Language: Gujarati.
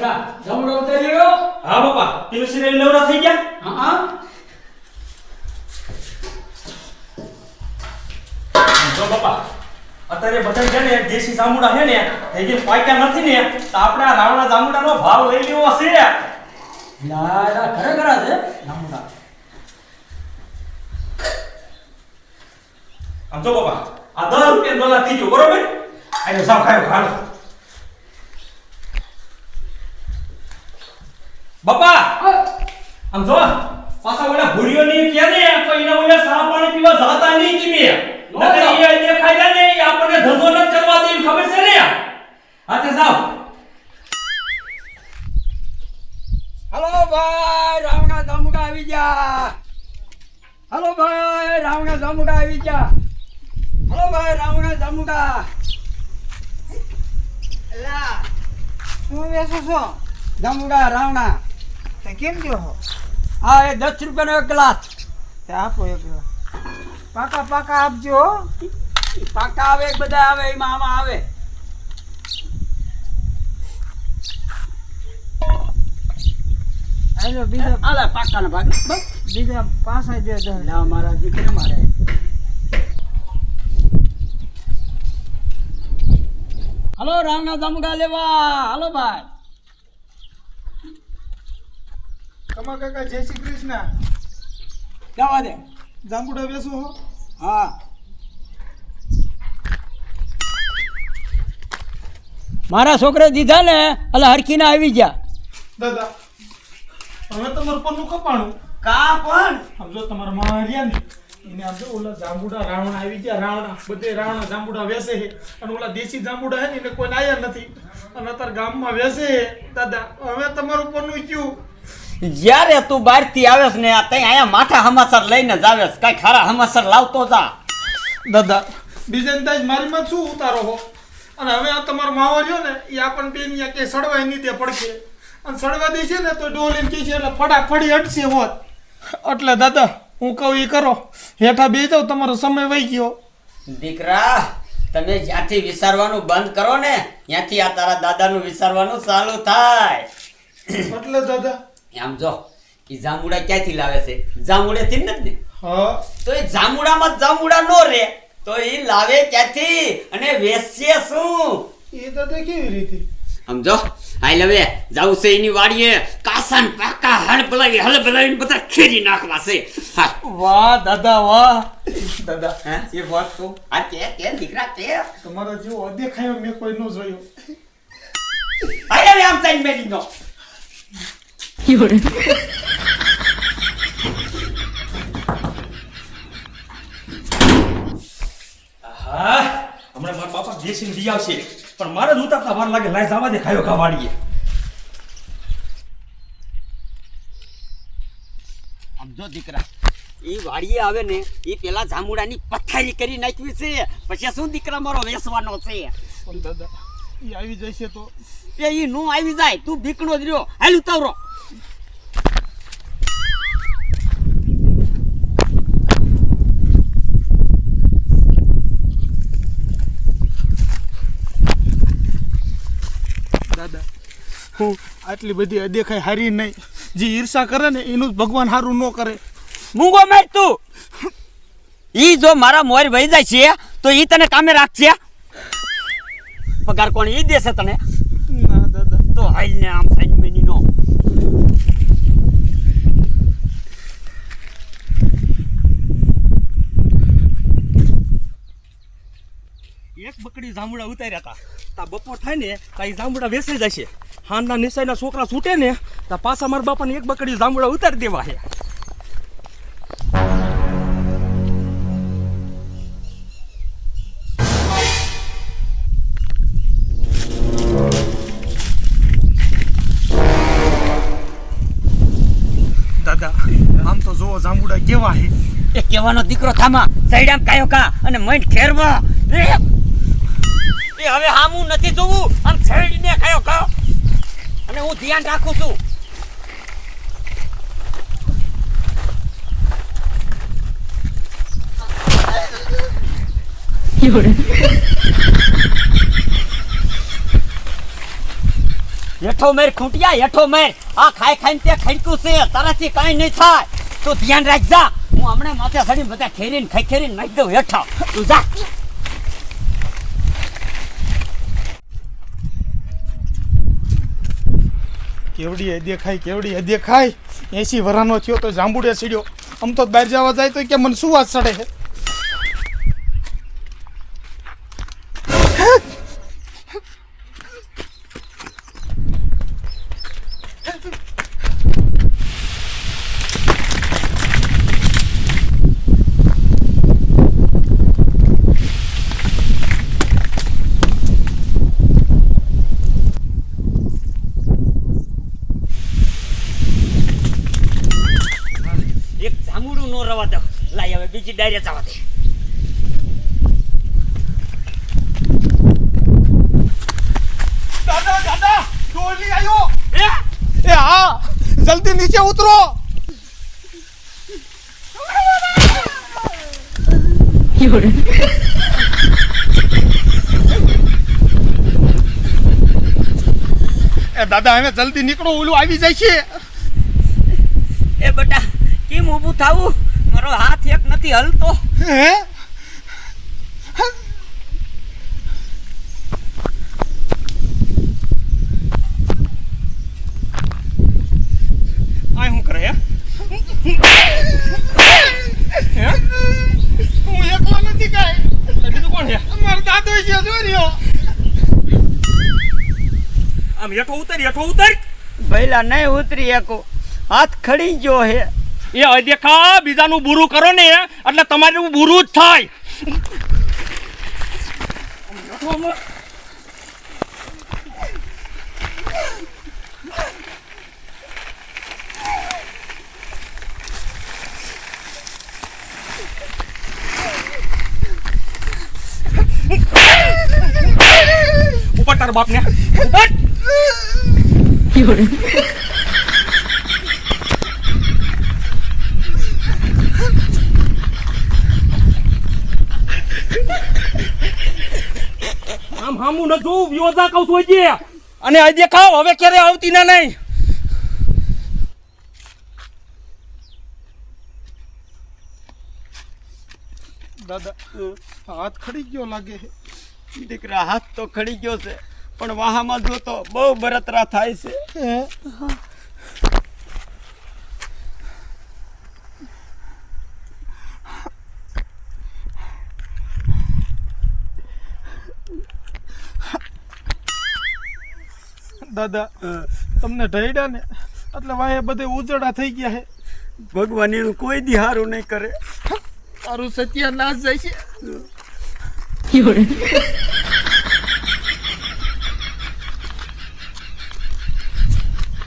બેટા જમણો ઉતારી રહ્યો હા બાપા તુલસી ને નવરા થઈ ગયા? હા હા. જો બાપા અત્યારે બધા છે ને દેશી જામુડા છે ને એ જે પાક્યા નથી ને તો આપણે આ રાવણા જાંબુડાનો ભાવ લઈ લેવો છે. ના ના ખરેખર છે જામુડા આમ જો બાપા આ દસ રૂપિયા ડોલા થઈ ગયો બરોબર? આને સાવ ખાયો ખાલો બાપા! આમ જો પાછા ઓલા ભૂરીઓ ની કે ને કોઈ એના ઓલા સા પાણી પીવા જાતા નહીં તમે નકર એ દેખાય ને એ આપણને ધંધો ન કરવા દે ખબર છે ને? હાથે જાવ હલો ભાઈ રાવણા ધમુકા આવી જા હલો ભાઈ રાવણા ધમુકા આવી જા હલો ભાઈ રાવણા ધમુકા એલા શું બેસો છો? ધમુકા રાવણા. તે કેમ જો હા? આ એ દસ રૂપિયાનો એક ગ્લાસ. આપો એક. પાકા પાકા આપજો હો. પાકા આવે બધા આવે એમાં આમાં આવે. હાલો બીજા આલા પાકાના ભાગ. બીજા પાસા દે દસ ના મારા દીકરી મારે. હલો રાવણા જામુડા લેવા. હાલો ભાઈ. કમા કાકા જય શ્રી કૃષ્ણ. જવા દે. જાંબુડા બેસો હો. હા. મારા છોકરે દીધા ને એટલે હરખીને આવી ગયા. દાદા હવે તમારું પરનું કપાણું. કા પણ? સમજો જો તમારા માં રહ્યા ને એને આમ ઓલા જાંબુડા રાવણા આવી ગયા રાવણા બધે રાવણા જાંબુડા વેસે છે. અને ઓલા દેશી જાંબુડા હે ને એને કોઈ આયા નથી. અને અત્યારે ગામમાં વેસે દાદા હવે તમારું પરનું ક્યું? જ્યારે તું બહારથી આવેસ ને આ તઈ અહીંયા માથા હમાસર લઈને જ આવેસ કઈ ખરા હમાસર લાવતો જા. દાદા બીજા અંદાજ મારી માં શું ઉતારો હો? અને હવે આ તમારો માવો રહ્યો ને એ આપણને બેન અહીંયા કે સડવાય નહીં તે પડશે. અને સડવા દે છે ને તો ડોલીન કે છે એટલે ફટાફડી અટશે હોત. એટલે દાદા હું કહું એ કરો. હેઠા બે જાવ તમારો સમય વહી ગયો. દીકરા તમે જ્યાંથી વિચારવાનું બંધ કરો ને ત્યાંથી આ તારા દાદાનું વિચારવાનું ચાલુ થાય. એટલે દાદા આમ જો એ જામુડા ક્યાંથી લાવે છે? જામુડેથી જ ને? હા. તો એ જામુડામાં જામુડા જાંબુડા નો રે તો એ લાવે ક્યાંથી અને વેચશે શું? એ દાદા કેવી રીતે? સમજો હાલ લવે જાવ છે એની વાડીએ કાસાન પાકા હળ બલાવી હળ બલાવીને બધા ખેરી નાખવા છે. હા. વાહ દાદા વાહ. દાદા હે? એક વાત તો આ કે કે દીકરા કે? તમારો જેવો દેખાયો મેં કોઈ નો જોયો. હાલ હવે આમ સાઈડ મેલી નો. હા હમણાં મારા બાપા દેશી લઈ આવશે પણ મારે જ ઉતારતા વાર લાગે લાય જવા દે ખાયો ખાવાડીએ. સમજો દીકરા એ વાડીએ આવે ને એ પેલા જાંબુડાની પથારી કરી નાખવી છે. પછી શું દીકરા મારો વેસવાનો છે? દાદા. એ આવી જશે તો. એ ઈ નો આવી જાય તું બીકણો જ રહ્યો. હાલ ઉતાવરો દાદા હું આટલી બધી અદેખાઈ હારી નહીં. જે ઈર્ષા કરે ને એનું ભગવાન હારું ન કરે. મૂંગો મેં તું. ઈ જો મારા મોર વહી જાય છે તો ઈ તને કામે રાખશે પગાર કોણ એ દેશે તને? ના દાદા. તો હાલ ને આમ સાઈન મેની નો. એક બકડી જાંબુડા ઉતાર્યા હતા તા બપોર થાય ને તા એ જાંબુડા વેસાઈ જશે. હાનના નિશાઈના છોકરા છૂટે ને તા પાછા મારા બાપાને એક બકડી જાંબુડા ઉતારી દેવા છે એ દીકરો થામા. સૈડામ કાયોકા અને મૈન ખેરવા. એ! હવે હામું નથી જોવું. આમ સૈડને કાયો અને હું ધ્યાન રાખું છું. હેઠો મેર ખૂંટિયા, હેઠો મેર. આ ખાઈ ખાઈને તે ખડક્યું છે. તારાથી કાંઈ નહીં થાય. તું ધ્યાન રાખજા. હું હમણાં માથે ખડી બધા ખેરીને ખાઈ ખેરીને નાખી દઉં હેઠા તું જા. કેવડી હદે ખાય કેવડી હદે ખાય એસી વરાનો થયો તો જાંબુડે સીડ્યો. આમ તો બહાર જવા જાય તો કે મને શું વાત ચડે છે એક જાંબુડું નો રવા દો લાય હવે બીજી ડાયરે જવા દે. દાદા દાદા ડોલી આવ્યો એ હા જલ્દી નીચે ઉતરો. એ દાદા હવે જલ્દી નીકળો ઓલું આવી જાય છે. એ બેટા કેમ ઊભું થાવું? મારો હાથ એક નથી હલતો. હે? આ શું કરે હે? હું? એકલો નથી કાંઈ. બીજું કોણ છે મારો દાદો છે જો રહ્યો. આમ હેઠો ઉતર હેઠો ઉતર. પહેલા નહીં ઉતરી એક હાથ ખડી ગયો હે. એ અદેખા બીજાનું બુરું કરો ને, એટલે તમારું બુરું જ થાય. ઉપર તાર બાપ ને ઉપર આમ ન જોઉં યોજા કહું છું હજી. અને આ દેખાવ હવે ક્યારે આવતી ના નહીં. દાદા હાથ ખડી ગયો લાગે દીકરા હાથ તો ખડી ગયો છે પણ વાહામાં જો તો બહુ બરતરા થાય છે. દાદા તમને ઢૈડા ને? એટલે વાહે બધે ઉજળા થઈ ગયા છે ભગવાન એનું કોઈ દી હારું નહીં કરે. તારું સત્યાનાશ જાય છે.